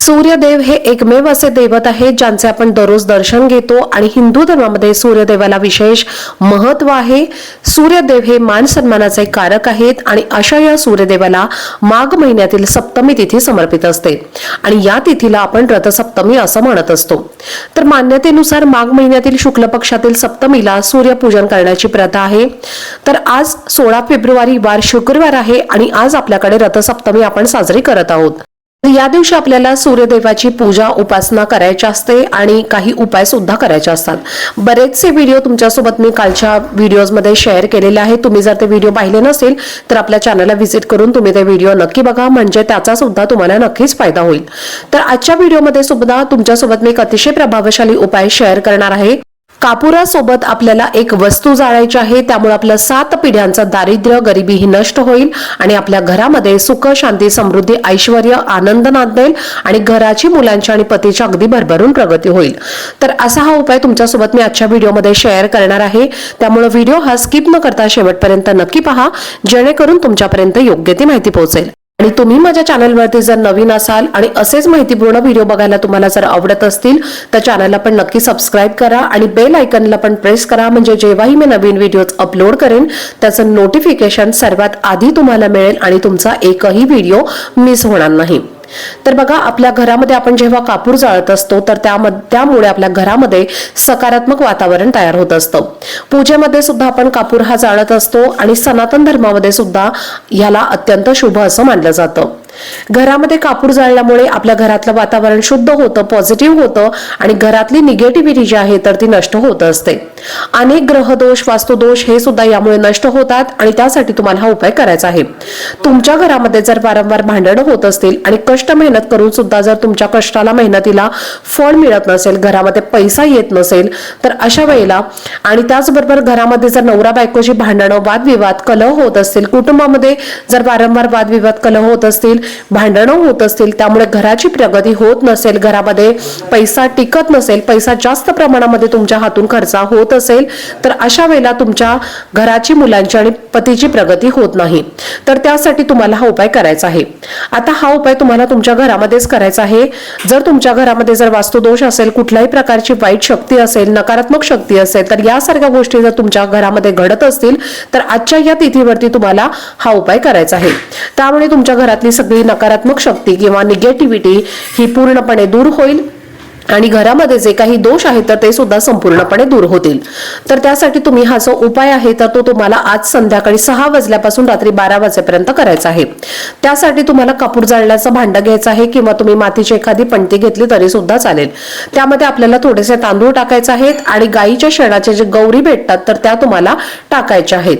सूर्यदेव हे एकमेव असे दैवत आहेत ज्यांचे आपण दररोज दर्शन घेतो आणि हिंदू धर्मामध्ये सूर्यदेवाला विशेष महत्त्व आहे. सूर्यदेव हे मान सन्मानाचे कारक आहेत आणि अशा या सूर्यदेवाला माघ महिन्यातील सप्तमी तिथी समर्पित असते. आणि या तिथीला आपण रथसप्तमी असं म्हणत असतो. तर मान्यतेनुसार माघ महिन्यातील शुक्ल पक्षातील सप्तमीला सूर्यपूजन करण्याची प्रथा आहे. तर आज सोळा फेब्रुवारी वार शुक्रवार आहे आणि आज आपल्याकडे रथसप्तमी आपण साजरी करत आहोत. या दिवशी आपल्याला सूर्यदेवाची पूजा उपासना करायची असते आणि काही उपाय सुद्धा करायचे असतात. बरेचसे व्हिडिओ तुमच्यासोबत मी कालच्या व्हिडिओजमध्ये शेअर केलेले आहेत. तुम्ही जर ते व्हिडिओ पाहिले नसेल तर आपल्या चॅनलला व्हिजिट करून तुम्ही ते व्हिडिओ नक्की बघा. म्हणजे त्याचा सुद्धा तुम्हाला नक्कीच फायदा होईल. तर आजच्या व्हिडिओमध्ये सुद्धा तुमच्यासोबत मी एक अतिशय प्रभावशाली उपाय शेअर करणार आहे. कापुरासोबत आपल्याला एक वस्तू जाळायची आहे त्यामुळे आपलं सात पिढ्यांचं दारिद्र्य गरिबी ही नष्ट होईल आणि आपल्या घरामध्ये सुख शांती समृद्धी ऐश्वर आनंद नांदेल आणि घराची मुलांची आणि पतीची अगदी भरभरून प्रगती होईल. तर असा हा उपाय तुमच्यासोबत मी आजच्या व्हिडिओमध्ये शेअर करणार आहे. त्यामुळे व्हिडिओ हा स्किप न करता शेवटपर्यंत नक्की पहा जेणेकरून तुमच्यापर्यंत योग्य ती माहिती पोहोचेल. आणि तुम्ही माझ्या चॅनलवरती जर नवीन असाल आणि असेच माहितीपूर्ण व्हिडिओ बघायला तुम्हाला जर आवडत असतील तर चॅनलला पण नक्की सबस्क्राईब करा आणि बेल आयकनला पण प्रेस करा. म्हणजे जेव्हाही मी नवीन व्हिडिओज अपलोड करेन त्याचं नोटिफिकेशन सर्वात आधी तुम्हाला मिळेल आणि तुमचा एकही व्हिडिओ मिस होणार नाही. तर बघा आपल्या घरामध्ये आपण जेव्हा कापूर जाळत असतो तर त्यामुळे आपल्या घरामध्ये सकारात्मक वातावरण तयार होत असतं. पूजेमध्ये सुद्धा आपण कापूर हा जाळत असतो आणि सनातन धर्मामध्ये सुद्धा ह्याला अत्यंत शुभ असं मानलं जातं. घरामध्ये कापूर जाळल्यामुळे आपल्या घरातलं वातावरण शुद्ध होतं पॉझिटिव्ह होतं आणि घरातली निगेटिव्हिटी जी आहे तर ती नष्ट होत असते. अनेक ग्रहदोष वास्तुदोष हे सुद्धा यामुळे नष्ट होतात आणि त्यासाठी तुम्हाला हा उपाय करायचा आहे. तुमच्या घरामध्ये जर वारंवार भांडणं होत असतील आणि कष्ट मेहनत करून सुद्धा जर तुमच्या कष्टाला मेहनतीला फळ मिळत नसेल घरामध्ये पैसा येत नसेल तर अशा वेळेला आणि त्याचबरोबर घरामध्ये जर नवरा बायकोची भांडणं वादविवाद कलह होत असतील कुटुंबामध्ये जर वारंवार वादविवाद कलह होत असतील भांडणं होत असतील त्यामुळे घराची प्रगती होत नसेल घरामध्ये पैसा टिकत नसेल पैसा जास्त प्रमाणामध्ये तुमच्या हातून खर्चा होत असेल तर अशा वेळेला तुमच्या घराची मुलांची आणि पतीची प्रगती होत नाही. तर त्यासाठी तुम्हाला हा उपाय करायचा आहे. आता हा उपाय तुम्हाला तुमच्या घरामध्येच करायचा आहे. जर तुमच्या घरामध्ये जर वास्तुदोष असेल कुठल्याही प्रकारची वाईट शक्ती असेल नकारात्मक शक्ती असेल तर यासारख्या गोष्टी जर तुमच्या घरामध्ये घडत असतील तर आजच्या या तिथीवरती तुम्हाला हा उपाय करायचा आहे. त्यामुळे तुमच्या घरातली सगळी नकारात्मक शक्ती किंवा निगेटिव्हिटी ही पूर्णपणे दूर होईल आणि घरामध्ये जे काही दोष आहेत तर ते सुद्धा संपूर्णपणे दूर होतील. तर त्यासाठी तुम्ही हा जो उपाय आहे तर तो तुम्हाला आज संध्याकाळी सहा वाजल्यापासून रात्री बारा वाजेपर्यंत करायचा आहे. त्यासाठी तुम्हाला कापूर जाळण्याचं भांडं घ्यायचं आहे किंवा तुम्ही मातीची एखादी पणती घेतली तरी सुद्धा चालेल. त्यामध्ये आपल्याला थोडेसे तांदूळ टाकायचे आहेत आणि गाईच्या शेणाचे जे गौरी भेटतात तर त्या तुम्हाला टाकायच्या आहेत.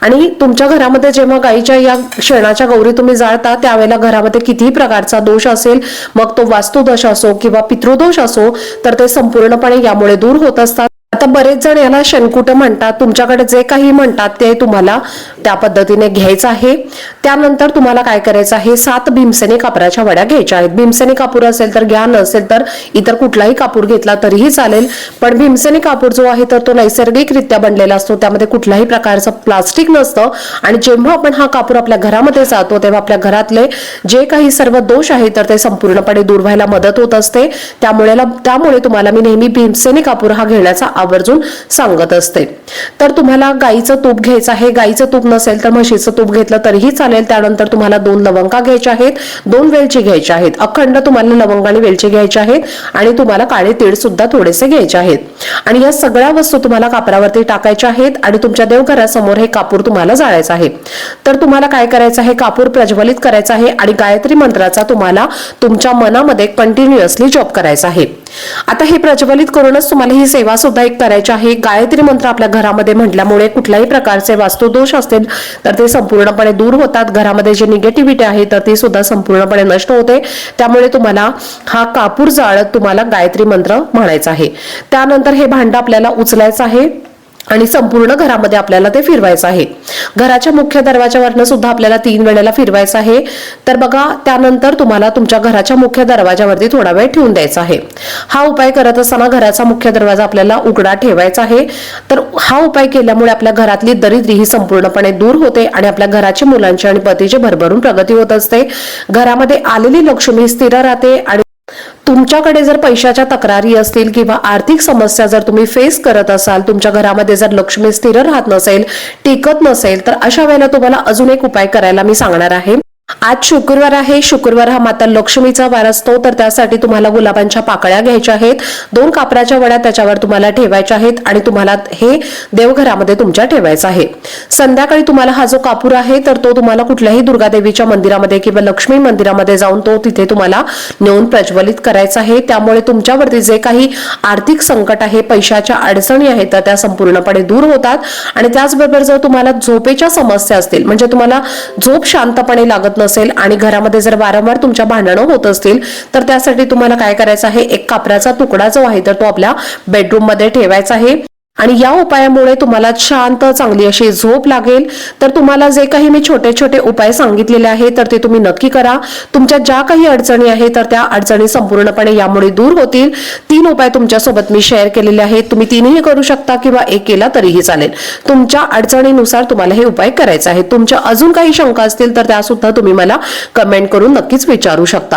आणि तुमच्या घरामध्ये जेव्हा गाईच्या या शेणाच्या गौरी तुम्ही जाळता त्यावेळेला घरामध्ये कितीही प्रकारचा दोष असेल मग तो वास्तुदोष असो किंवा पितृदोष असो तर ते संपूर्णपणे यामुळे दूर होत असतात. आता बरेच जण याला शेणकुटं म्हणतात. तुमच्याकडे जे काही म्हणतात ते तुम्हाला त्या पद्धतीने घ्यायचं आहे. त्यानंतर तुम्हाला काय करायचं आहे? सात भीमसेनी कापराच्या वड्या घ्यायच्या आहेत. भीमसेनी कापूर असेल तर घ्या नसेल तर इतर कुठलाही कापूर घेतला तरीही चालेल. पण भीमसेनी कापूर जो आहे तर तो नैसर्गिकरित्या बनलेला असतो. त्यामध्ये कुठल्याही प्रकारचं प्लास्टिक नसतं. आणि जेव्हा आपण हा कापूर आपल्या घरामध्ये जातो तेव्हा आपल्या घरातले जे काही सर्व दोष आहेत तर ते संपूर्णपणे दूर व्हायला मदत होत असते. त्यामुळे त्यामुळे तुम्हाला मी नेहमी भीमसेनी कापूर हा घेण्याचा आवर्जून सांगत असते. तर तुम्हाला गाईचं तूप घ्यायचं आहे गाईचं तूप नसेल तर म्हशीचं तूप घेतलं तरीही चालेल. त्यानंतर तुम्हाला दोन लवंगा घ्यायच्या आहेत दोन वेलची घ्यायच्या आहेत. अखंड तुम्हाला लवंग आणि वेलची घ्यायची आहेत आणि तुम्हाला काळे तीळ सुद्धा थोडेसे घ्यायचे आहेत. आणि या सगळ्या वस्तू तुम्हाला कापरावरती टाकायच्या आहेत आणि तुमच्या देवघरासमोर हे कापूर तुम्हाला जाळायचं आहे. तर तुम्हाला काय करायचं आहे? कापूर प्रज्वलित करायचा आहे आणि गायत्री मंत्राचा तुम्हाला तुमच्या मनामध्ये कंटिन्युअसली जॉब करायचा आहे. आता हे प्रज्वलित करूनच तुम्हाला ही सेवा सुद्धा एक करायची आहे. गायत्री मंत्र आपल्या घरामध्ये म्हटल्यामुळे कुठल्याही प्रकारचे वास्तुदोष असतील तर ते संपूर्णपणे दूर होतात. घरामध्ये जे निगेटिव्हिटी आहे तर ती सुद्धा संपूर्णपणे नष्ट होते. त्यामुळे तुम्हाला हा कापूर जाळत तुम्हाला गायत्री मंत्र म्हणायचा आहे. त्यानंतर हे भांड आपल्याला उचलायचं आहे. आणि संपूर्ण घरामध्ये आपल्याला ते फिरवायचं आहे. घराच्या मुख्य दरवाजावरनं सुद्धा आपल्याला तीन वेळेला फिरवायचं आहे. तर बघा त्यानंतर तुम्हाला तुमच्या घराच्या मुख्य दरवाजावरती थोडा वेळ ठेवून द्यायचा आहे. हा उपाय करत असताना घराचा मुख्य दरवाजा आपल्याला उघडा ठेवायचा आहे. तर हा उपाय केल्यामुळे आपल्या घरातली दरिद्री ही संपूर्णपणे दूर होते आणि आपल्या घराची मुलांची आणि पतीची भरभरून प्रगती होत असते. घरामध्ये आलेली लक्ष्मी स्थिर राहते आणि तुमच्याकडे जर पैशाच्या तक्रारी असतील किंवा आर्थिक समस्या जर तुम्ही फेस करत असाल तुमच्या घरामध्ये जर लक्ष्मी स्थिर राहत नसेल टिकत नसेल तर अशा वेळेला तुम्हाला अजून एक उपाय करायला मी सांगणार आहे. आज शुक्रवार आहे. शुक्रवार हा माता लक्ष्मीचा वार असतो. तर त्यासाठी तुम्हाला गुलाबांच्या पाकळ्या घ्यायच्या आहेत. दोन कापराच्या वड्या त्याच्यावर तुम्हाला ठेवायच्या आहेत आणि तुम्हाला हे देवघरामध्ये तुमच्या ठेवायचं आहे. संध्याकाळी तुम्हाला हा जो कापूर आहे तर तो तुम्हाला कुठल्याही दुर्गादेवीच्या मंदिरामध्ये किंवा लक्ष्मी मंदिरामध्ये जाऊन तो तिथे तुम्हाला नेऊन प्रज्वलित करायचा आहे. त्यामुळे तुमच्यावरती जे काही आर्थिक संकट आहे पैशाच्या अडचणी आहेत तर त्या संपूर्णपणे दूर होतात. आणि त्याचबरोबर जर तुम्हाला झोपेच्या समस्या असतील म्हणजे तुम्हाला झोप शांतपणे लागत नसेल असेल आणि घरामध्ये जर वारंवार तुमच्या भांडणं होत असतील तर त्यासाठी तुम्हाला काय करायचं आहे? एक कापराचा तुकडा जो आहे तर तो आपल्या बेडरूममध्ये ठेवायचा आहे. आणि या उपायामुळे तुम्हाला शांत चांगली अशी झोप लागेल. तर तुम्हाला जे काही मी छोटे छोटे उपाय सांगितलेले आहेत तर ते तुम्ही नक्की करा. तुमच्या ज्या काही अडचणी आहेत तर त्या अडचणी संपूर्णपणे यामुळे दूर होतील. तीन उपाय तुमच्यासोबत मी शेअर केलेले आहेत. तुम्ही तीनही करू शकता किंवा एक केला तरीही चालेल. तुमच्या अडचणीनुसार तुम्हाला हे उपाय करायचे आहेत. तुमच्या अजून काही शंका असतील तर त्या सुद्धा तुम्ही मला कमेंट करून नक्कीच विचारू शकता.